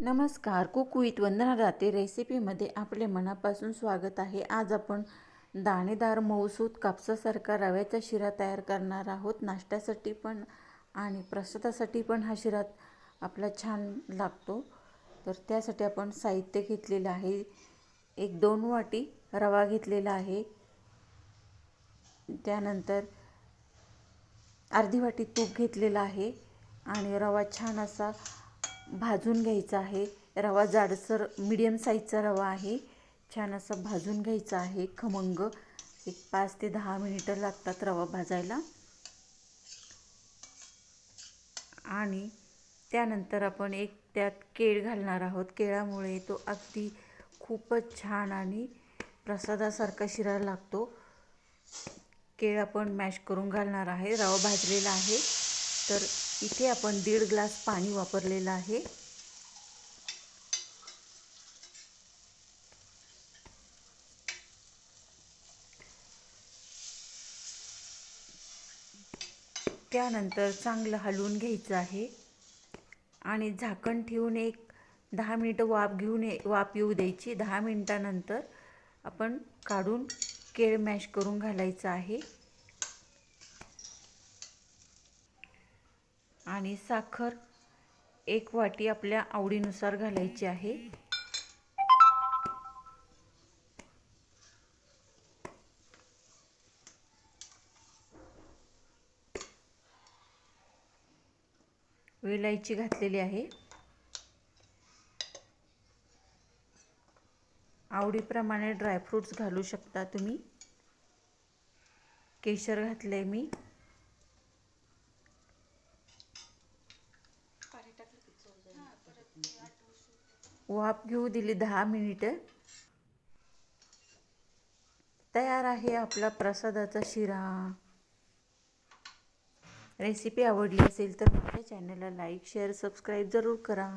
नमस्कार. कुकुईत विथ वंदना राते रेसिपीमध्ये आपले मनापासून स्वागत आहे. आज आपण दाणेदार मऊसूत कापसासारखा रव्याचा शिरा तयार करणार आहोत. नाश्त्यासाठी पण आणि प्रसादासाठी पण हा शिरा आपला छान लागतो. तर त्यासाठी आपण साहित्य घेतलेलं आहे. एक दोन वाटी रवा घेतलेला आहे. त्यानंतर अर्धी वाटी तूप घेतलेलं आहे. आणि रवा छान असा भाजून घ्यायचा आहे. रवा जाडसर मीडियम साईजचा रवा आहे. छान असा भाजून घ्यायचा आहे. खमंग एक पाच ते दहा मिनिटं लागतात रवा भाजायला. आणि त्यानंतर आपण एक त्यात केळ घालणार आहोत. केळामुळे तो अगदी खूपच छान आणि प्रसादासारखा शिरायला लागतो. केळ आपण मॅश करून घालणार आहे. रवा भाजलेला आहे. तर इथे आपण दीड ग्लास पाणी वापरलेलं आहे. त्यानंतर चांगलं हलवून घ्यायचं आहे. आणि झाकण ठेवून एक दहा मिनटं वाफ घेऊन वाफ येऊ द्यायची. दहा मिनटानंतर आपण काढून केळ मॅश करून घालायचं आहे. आणि साखर एक वाटी आपल्या आवडीनुसार घालायची आहे. वेलायची घातलेली आहे. आवडीप्रमाणे ड्रायफ्रूट्स घालू शकता तुम्ही. केशर घातले मी. वाफ घेऊ दिली दहा मिनिटं. तयार आहे आपला प्रसादाचा शिरा. रेसिपी आवडली असेल तर माझ्या चॅनलला लाईक शेअर सबस्क्राईब जरूर करा.